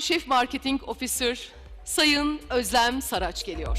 Şef Marketing Officer Sayın Özlem Saraç geliyor.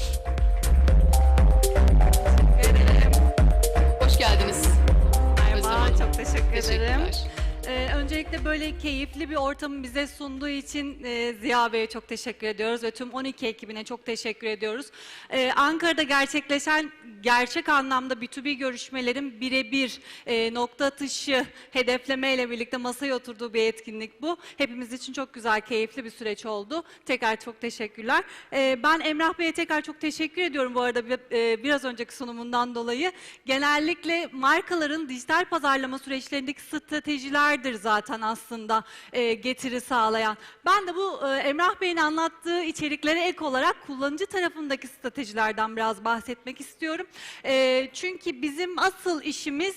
Öncelikle böyle keyifli bir ortamı bize sunduğu için e, Ziya Bey'e çok teşekkür ediyoruz ve tüm 12 ekibine çok teşekkür ediyoruz. Ee, Ankara'da gerçekleşen gerçek anlamda B2B görüşmelerin birebir e, nokta atışı hedeflemeyle birlikte masaya oturduğu bir etkinlik bu. Hepimiz için çok güzel, keyifli bir süreç oldu. Tekrar çok teşekkürler. Ee, ben Emrah Bey'e tekrar çok teşekkür ediyorum bu arada e, biraz önceki sunumundan dolayı. Genellikle markaların dijital pazarlama süreçlerindeki stratejilerdir zaten aslında e, getiri sağlayan. Ben de bu e, Emrah Bey'in anlattığı içeriklere ek olarak kullanıcı tarafındaki stratejilerden biraz bahsetmek istiyorum. E, çünkü bizim asıl işimiz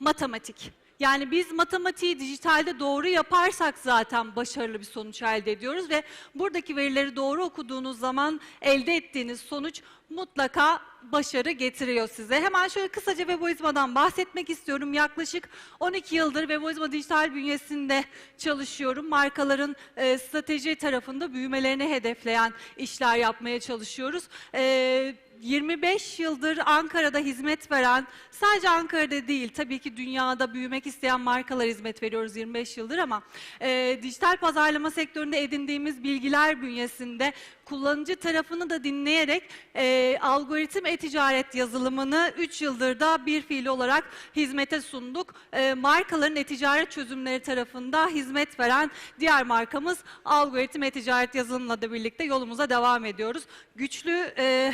matematik. Yani biz matematiği dijitalde doğru yaparsak zaten başarılı bir sonuç elde ediyoruz ve buradaki verileri doğru okuduğunuz zaman elde ettiğiniz sonuç mutlaka başarı getiriyor size. Hemen şöyle kısaca Weboizma'dan bahsetmek istiyorum. Yaklaşık 12 yıldır Weboizma dijital bünyesinde çalışıyorum. Markaların e, strateji tarafında büyümelerini hedefleyen işler yapmaya çalışıyoruz. E, 25 yıldır Ankara'da hizmet veren, sadece Ankara'da değil tabii ki dünyada büyümek isteyen markalar hizmet veriyoruz 25 yıldır ama e, dijital pazarlama sektöründe edindiğimiz bilgiler bünyesinde kullanıcı tarafını da dinleyerek e, algoritm e-ticaret yazılımını 3 yıldır da bir fiil olarak hizmete sunduk. E, markaların e-ticaret çözümleri tarafında hizmet veren diğer markamız algoritm e-ticaret yazılımla da birlikte yolumuza devam ediyoruz. Güçlü e,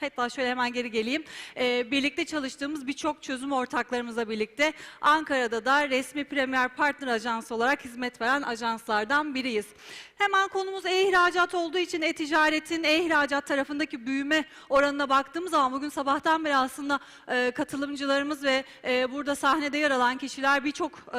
Hatta şöyle hemen geri geleyim. Ee, birlikte çalıştığımız birçok çözüm ortaklarımızla birlikte Ankara'da da resmi Premier Partner Ajansı olarak hizmet veren ajanslardan biriyiz. Hemen konumuz e-ihracat olduğu için e-ticaretin e-ihracat tarafındaki büyüme oranına baktığımız zaman bugün sabahtan beri aslında e, katılımcılarımız ve e, burada sahnede yer alan kişiler birçok e,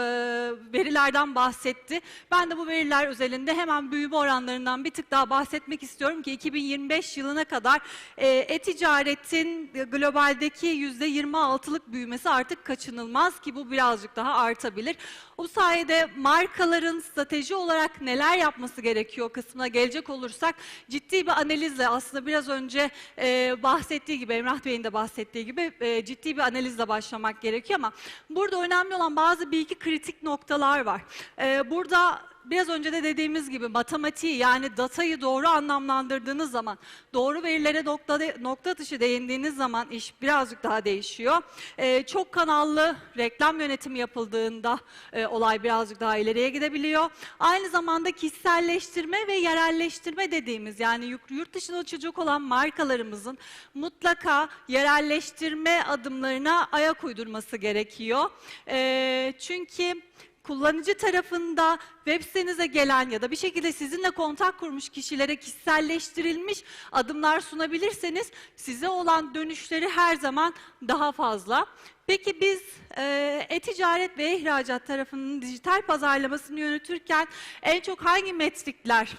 verilerden bahsetti. Ben de bu veriler özelinde hemen büyüme oranlarından bir tık daha bahsetmek istiyorum ki 2025 yılına kadar e, e-ticaretin globaldeki %26'lık büyümesi artık kaçınılmaz ki bu birazcık daha artabilir. Bu sayede markaların strateji olarak neler yapması gerekiyor kısmına gelecek olursak ciddi bir analizle aslında biraz önce e, bahsettiği gibi Emrah Bey'in de bahsettiği gibi e, ciddi bir analizle başlamak gerekiyor ama burada önemli olan bazı bilgi kritik noktalar var. E, burada biraz önce de dediğimiz gibi matematiği yani datayı doğru anlamlandırdığınız zaman, doğru verilere nokta, nokta atışı değindiğiniz zaman iş birazcık daha değişiyor. Ee, çok kanallı reklam yönetimi yapıldığında e, olay birazcık daha ileriye gidebiliyor. Aynı zamanda kişiselleştirme ve yerelleştirme dediğimiz yani yurt, dışına uçacak olan markalarımızın mutlaka yerelleştirme adımlarına ayak uydurması gerekiyor. Ee, çünkü kullanıcı tarafında web sitenize gelen ya da bir şekilde sizinle kontak kurmuş kişilere kişiselleştirilmiş adımlar sunabilirseniz size olan dönüşleri her zaman daha fazla. Peki biz e, e-ticaret ve ihracat tarafının dijital pazarlamasını yönetirken en çok hangi metrikler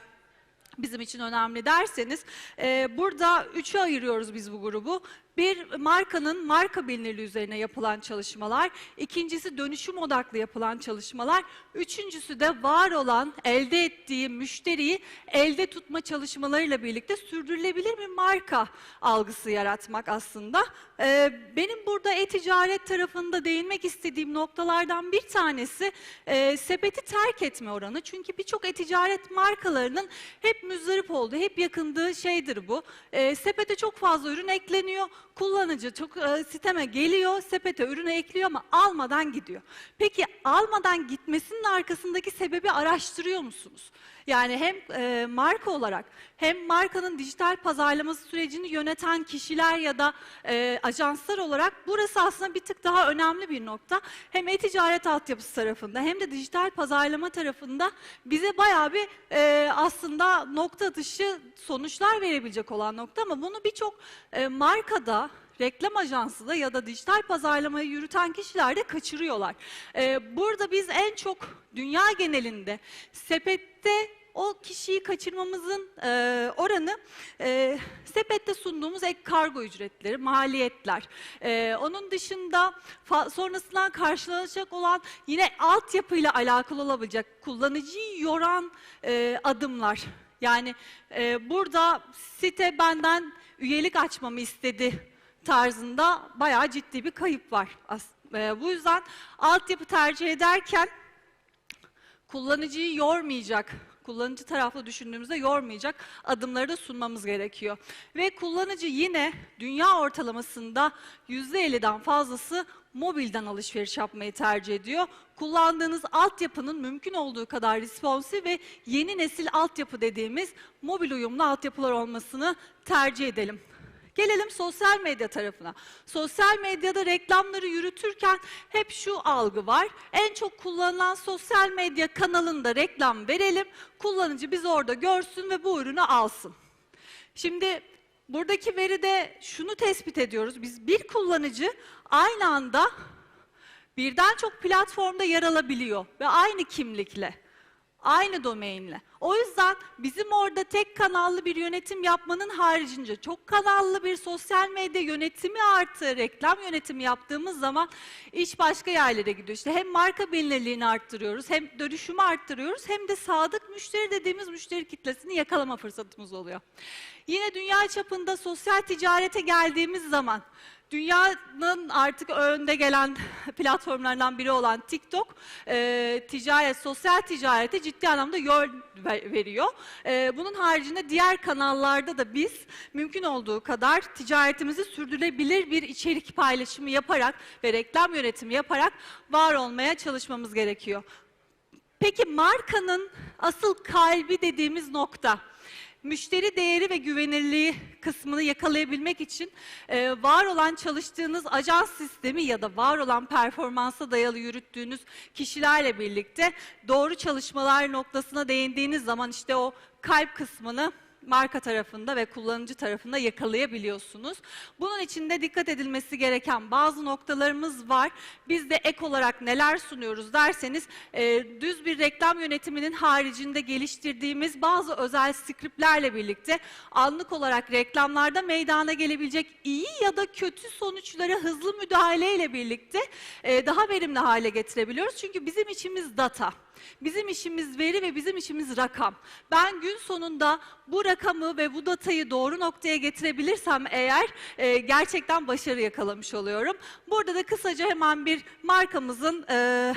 bizim için önemli derseniz e, burada üçe ayırıyoruz biz bu grubu. Bir markanın marka bilinirliği üzerine yapılan çalışmalar, ikincisi dönüşüm odaklı yapılan çalışmalar, üçüncüsü de var olan elde ettiği müşteriyi elde tutma çalışmalarıyla birlikte sürdürülebilir bir marka algısı yaratmak aslında. Ee, benim burada e-ticaret tarafında değinmek istediğim noktalardan bir tanesi e, sepeti terk etme oranı. Çünkü birçok e-ticaret markalarının hep müzdarip olduğu, hep yakındığı şeydir bu. E, sepete çok fazla ürün ekleniyor. Kullanıcı çok e, siteme geliyor, sepete ürünü ekliyor ama almadan gidiyor. Peki almadan gitmesinin arkasındaki sebebi araştırıyor musunuz? Yani hem e, marka olarak hem markanın dijital pazarlaması sürecini yöneten kişiler ya da e, ajanslar olarak burası aslında bir tık daha önemli bir nokta. Hem e-ticaret altyapısı tarafında hem de dijital pazarlama tarafında bize bayağı bir e, aslında nokta atışı sonuçlar verebilecek olan nokta ama bunu birçok e, markada reklam ajansı da ya da dijital pazarlamayı yürüten kişiler de kaçırıyorlar. Ee, burada biz en çok dünya genelinde sepette o kişiyi kaçırmamızın e, oranı e, sepette sunduğumuz ek kargo ücretleri, maliyetler. E, onun dışında sonrasından karşılanacak olan yine altyapıyla alakalı olabilecek kullanıcıyı yoran e, adımlar. Yani e, burada site benden üyelik açmamı istedi tarzında bayağı ciddi bir kayıp var. E, bu yüzden altyapı tercih ederken kullanıcıyı yormayacak, kullanıcı taraflı düşündüğümüzde yormayacak adımları da sunmamız gerekiyor. Ve kullanıcı yine dünya ortalamasında %50'den fazlası mobilden alışveriş yapmayı tercih ediyor. Kullandığınız altyapının mümkün olduğu kadar responsif ve yeni nesil altyapı dediğimiz mobil uyumlu altyapılar olmasını tercih edelim. Gelelim sosyal medya tarafına. Sosyal medyada reklamları yürütürken hep şu algı var. En çok kullanılan sosyal medya kanalında reklam verelim. Kullanıcı bizi orada görsün ve bu ürünü alsın. Şimdi buradaki veride şunu tespit ediyoruz. Biz bir kullanıcı aynı anda birden çok platformda yer alabiliyor ve aynı kimlikle, aynı domainle. O yüzden bizim orada tek kanallı bir yönetim yapmanın haricinde çok kanallı bir sosyal medya yönetimi artı reklam yönetimi yaptığımız zaman iş başka yerlere gidiyor. İşte hem marka bilinirliğini arttırıyoruz, hem dönüşümü arttırıyoruz, hem de sadık müşteri dediğimiz müşteri kitlesini yakalama fırsatımız oluyor. Yine dünya çapında sosyal ticarete geldiğimiz zaman Dünyanın artık önde gelen platformlarından biri olan TikTok, e, ticaret, sosyal ticarete ciddi anlamda ver- veriyor. E, bunun haricinde diğer kanallarda da biz mümkün olduğu kadar ticaretimizi sürdürülebilir bir içerik paylaşımı yaparak ve reklam yönetimi yaparak var olmaya çalışmamız gerekiyor. Peki markanın asıl kalbi dediğimiz nokta müşteri değeri ve güvenirliği kısmını yakalayabilmek için e, var olan çalıştığınız ajans sistemi ya da var olan performansa dayalı yürüttüğünüz kişilerle birlikte doğru çalışmalar noktasına değindiğiniz zaman işte o kalp kısmını marka tarafında ve kullanıcı tarafında yakalayabiliyorsunuz. Bunun için de dikkat edilmesi gereken bazı noktalarımız var. Biz de ek olarak neler sunuyoruz derseniz e, düz bir reklam yönetiminin haricinde geliştirdiğimiz bazı özel skriptlerle birlikte anlık olarak reklamlarda meydana gelebilecek iyi ya da kötü sonuçlara hızlı müdahaleyle birlikte e, daha verimli hale getirebiliyoruz. Çünkü bizim işimiz data. Bizim işimiz veri ve bizim işimiz rakam. Ben gün sonunda bu rakamı ve bu datayı doğru noktaya getirebilirsem eğer e, gerçekten başarı yakalamış oluyorum. Burada da kısaca hemen bir markamızın e,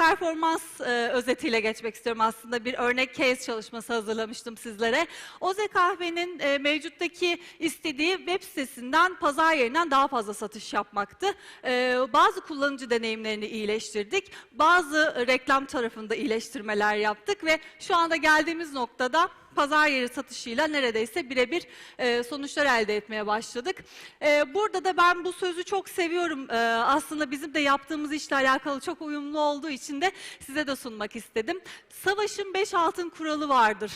performans e, özetiyle geçmek istiyorum aslında. Bir örnek case çalışması hazırlamıştım sizlere. Oze Kahve'nin e, mevcuttaki istediği web sitesinden, pazar yerinden daha fazla satış yapmaktı. E, bazı kullanıcı deneyimlerini iyileştirdik. Bazı reklam tarafında iyileştirmeler yaptık ve şu anda geldiğimiz noktada pazar yeri satışıyla neredeyse birebir e, sonuçlar elde etmeye başladık. E, burada da ben bu sözü çok seviyorum. E, aslında bizim de yaptığımız işle alakalı çok uyumlu olduğu için de size de sunmak istedim. Savaşın beş altın kuralı vardır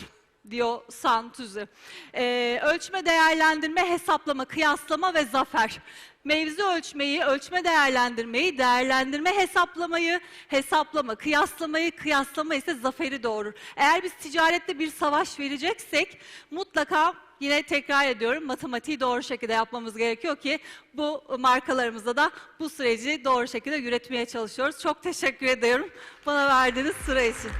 diyor Santüzü. E, ölçme, değerlendirme, hesaplama, kıyaslama ve zafer. Mevzi ölçmeyi, ölçme değerlendirmeyi, değerlendirme hesaplamayı, hesaplama, kıyaslamayı, kıyaslama ise zaferi doğurur. Eğer biz ticarette bir savaş vereceksek mutlaka yine tekrar ediyorum matematiği doğru şekilde yapmamız gerekiyor ki bu markalarımızda da bu süreci doğru şekilde yürütmeye çalışıyoruz. Çok teşekkür ediyorum bana verdiğiniz süre için.